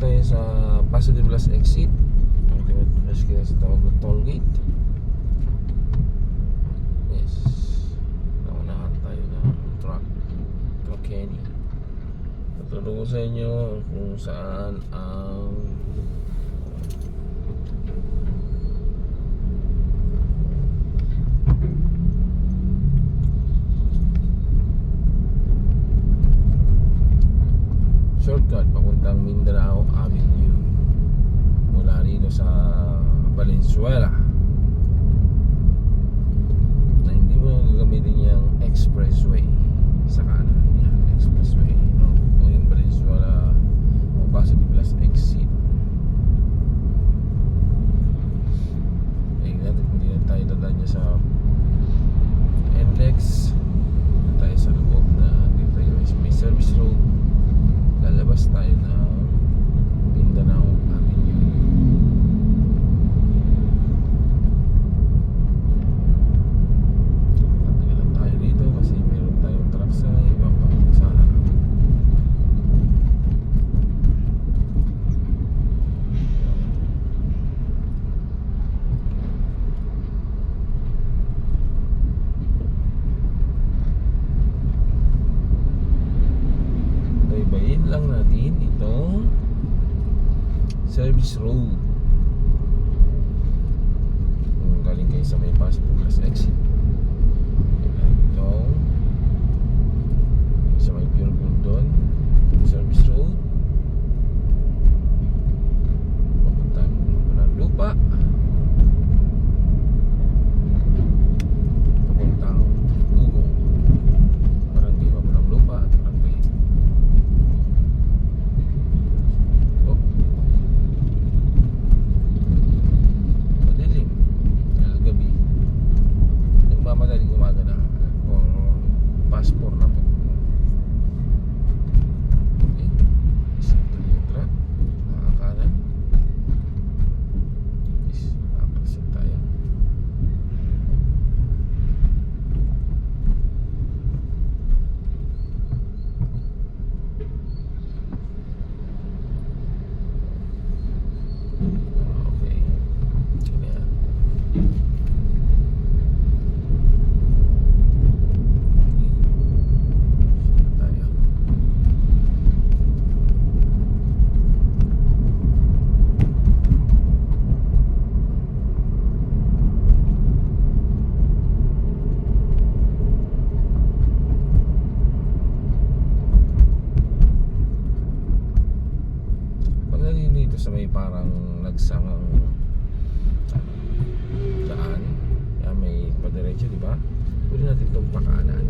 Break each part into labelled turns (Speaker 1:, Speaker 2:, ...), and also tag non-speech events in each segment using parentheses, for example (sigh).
Speaker 1: tayo sa Paso de Blas exit. Mas kaya sa tawag na toll gate. Yes. Naunahan tayo ng truck. Kilkenny. Tutulungan ko sa inyo kung saan ang ng Mindanao Avenue mula rito sa Valenzuela. Na hindi mo gagamitin yung expressway sa kanan. Yan, expressway no? yung Valenzuela o Paso de exit. Eh natin hindi na tayo dadaan sa Miss rude. itong pakanan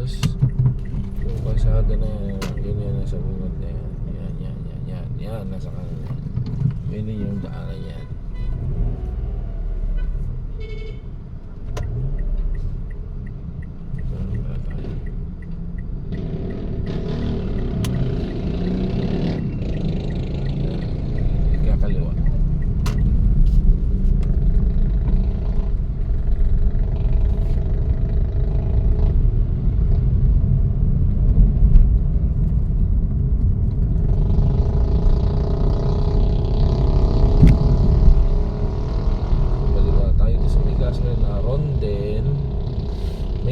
Speaker 1: tapos yung kalsada na yun yun nasa bungad na yan. Yan yan yan yan, yan nasa kanan yan yun yung daanan yan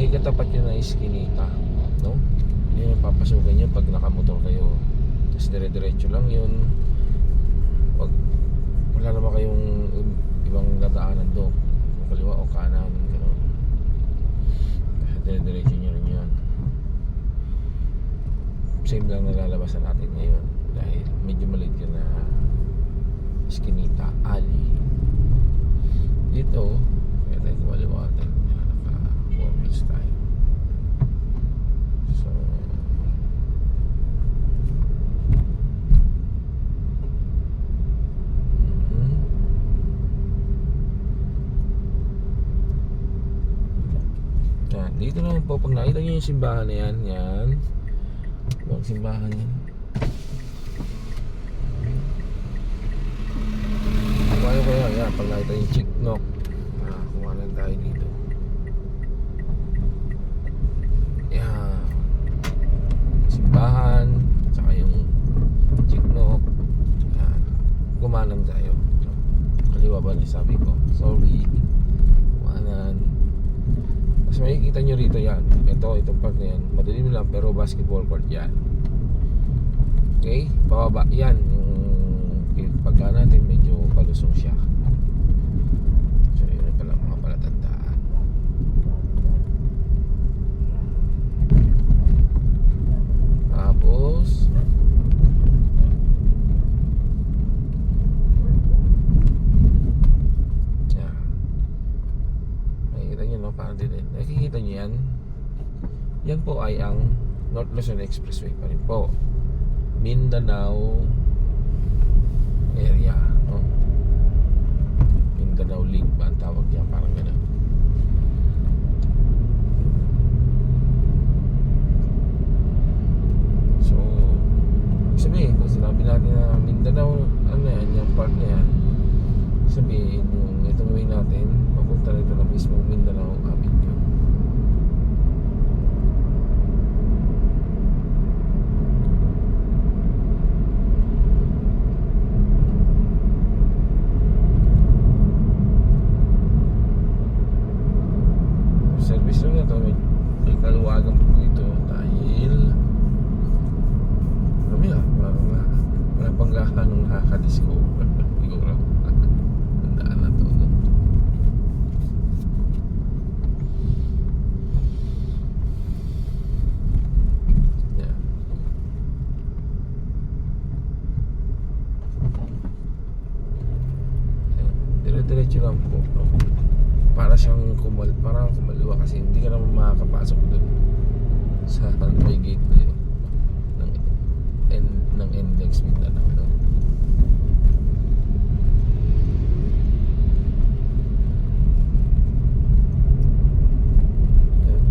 Speaker 1: May katapat yun na iskinita. No? Yun yung papasukan nyo pag nakamotor kayo. Tapos dire-diretso lang yun. Wag, wala naman kayong ibang dadaanan doon. Kung kaliwa o kanan. Ganun. Dire-diretso nyo rin yun. Same lang nalalabasan natin ngayon. Dahil medyo maliit yun na iskinita, alley. Dito, kaya tayo kumaliwatan na naka wheels tayo. So, mhm. Yan, dito naman po, pag nakita nyo yung simbahan na yan, yan. Yung simbahan yan. Kumain ko yan, pag nakita yung chick knock, ah, kumain tayo dito. Yan. Simbahan, saka yung chick knock. Yan. Kumanan tayo. Kaliwa ba na sabi ko? Sorry. Kumanan. Mas makikita nyo rito yan. Ito, itong park na yan. Madilim lang pero basketball court yan. Okay? Pababa. Yan. Yung pagka natin medyo palusong siya. So yun pala mga palatandaan. Tapos. Nakikita nyo no? Parang din. Nakikita nyo yan? Yan po ay ang North Luzon Expressway pa rin po. Mindanao area, no? Mindanao Link ba ang tawag niya? Parang gano'n. So, sabihin, kung sinabi natin na Mindanao, ano yan, yung part na yan, sabihin yung itong way natin, papunta rito na mismo Mindanao Avenue. service lang na to may, may kaluwagan po dito dahil kami ah parang na gahanong nakaka-discover siguro (laughs) ang daan na to no? yeah. Ayan, dire-diretso lang po no? para siyang kumal parang kumaliwa kasi hindi ka naman makakapasok doon sa may gate na yun ng N, ng NLEX Mindanao no? Yan.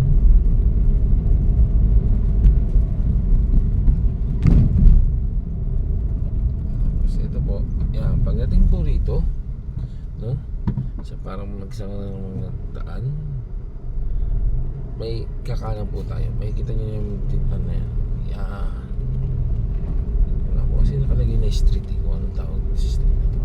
Speaker 1: Tapos ito po, yan, pagdating po rito, no? Sa parang nagsanga ng mga daan, may kakanan po tayo. May kita nyo yung tintan na yan. Yan. Wala po kasi nakalagay na street eh, kung anong tawag sa street na to.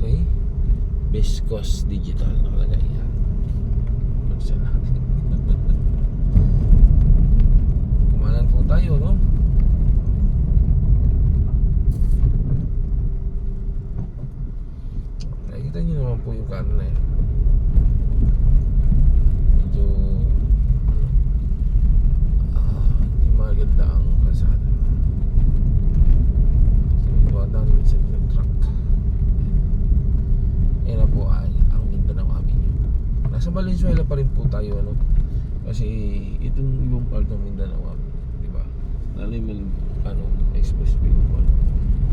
Speaker 1: Okay. Best cost digital nakalagay yan. Buksan natin. (laughs) Kumanan po tayo, no? Nakikita niyo kanan na yan. Medyo ah, hindi maganda ang kalsada. Kasi may duwadaan minsan yung truck. Yan na po ay ang Mindanao Avenue. Valenzuela pa rin po tayo ano. Kasi itong ibang part ng Mindanao, ah, di ba? Lalo yung ano, expressway po. Ano.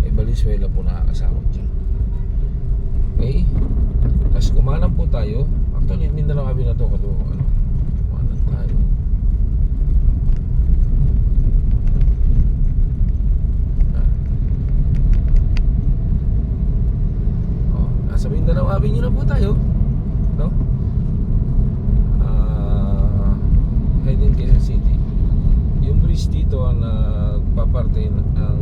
Speaker 1: Eh, Valenzuela po nakakasama dyan. Okay? Tapos kumanan po tayo. Actually, Mindanao kami na to. Kato, ano, kumanan tayo. Ah. Oh, nasa Mindanao Avenue na po tayo. No? Ah, heading Quezon City. Yung bridge dito ang nagpaparte ng ang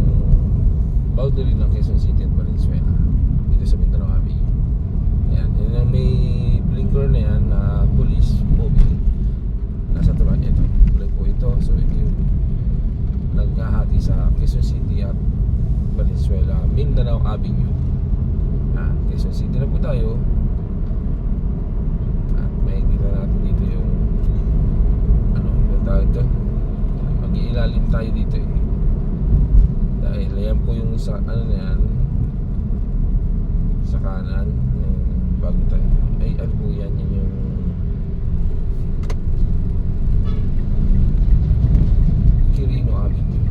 Speaker 1: boundary ng Quezon City at Valenzuela. Dito sa Mindanao Avenue. Yan, yun ang may blinker na yan na police mobile. Nasa tulan ito. Kulay po ito. So ito yung naghahati sa Quezon City at Valenzuela, Mindanao Avenue. Ah, Quezon City na po tayo. At may kita natin dito yung ano, yung tawag ito. Mag-iilalim tayo dito eh. Dahil ayan po yung sa ano na yan sa kanan yung bago tayo. Ay, ano po yan? Yan yung Quirino Avenue.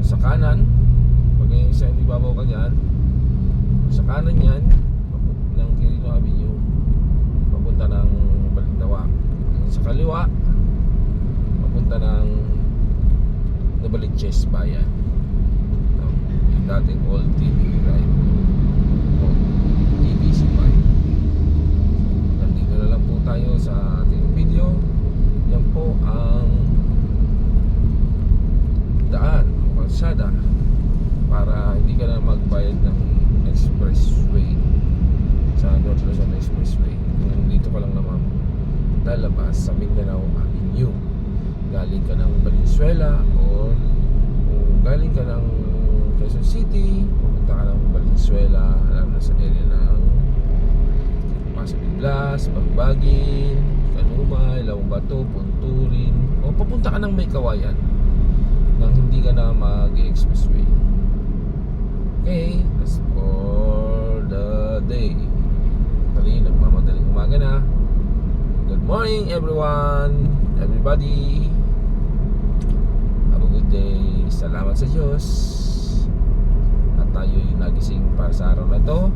Speaker 1: Sa kanan, pag yung sa ibabaw ka sa kanan yan, ng Quirino Avenue, papunta ng Balindawa. Sa kaliwa, papunta ng Novaliches Bayan. Yung dating old TV Drive. O, EBC 5. Nandito na lang tayo sa ating video. Yan po ang daan o kalsada para hindi ka na magbayad ng expressway sa North Luzon Expressway. Kung dito ka lang naman lalabas sa Mindanao Avenue. Galing ka ng Valenzuela or kung galing ka ng Quezon City, pupunta ka ng Valenzuela, alam na sa area ng Paso Blas, Bagbagin, Kanumay, Lawang Bato, Punturin, o papunta ka ng May Kawayan nang hindi ka na mag-expressway. Okay, that's for the day. Tali, nagmamadaling umaga na. Good morning everyone, everybody. Have a good day. Salamat sa Diyos. At tayo'y nagising para sa araw na to.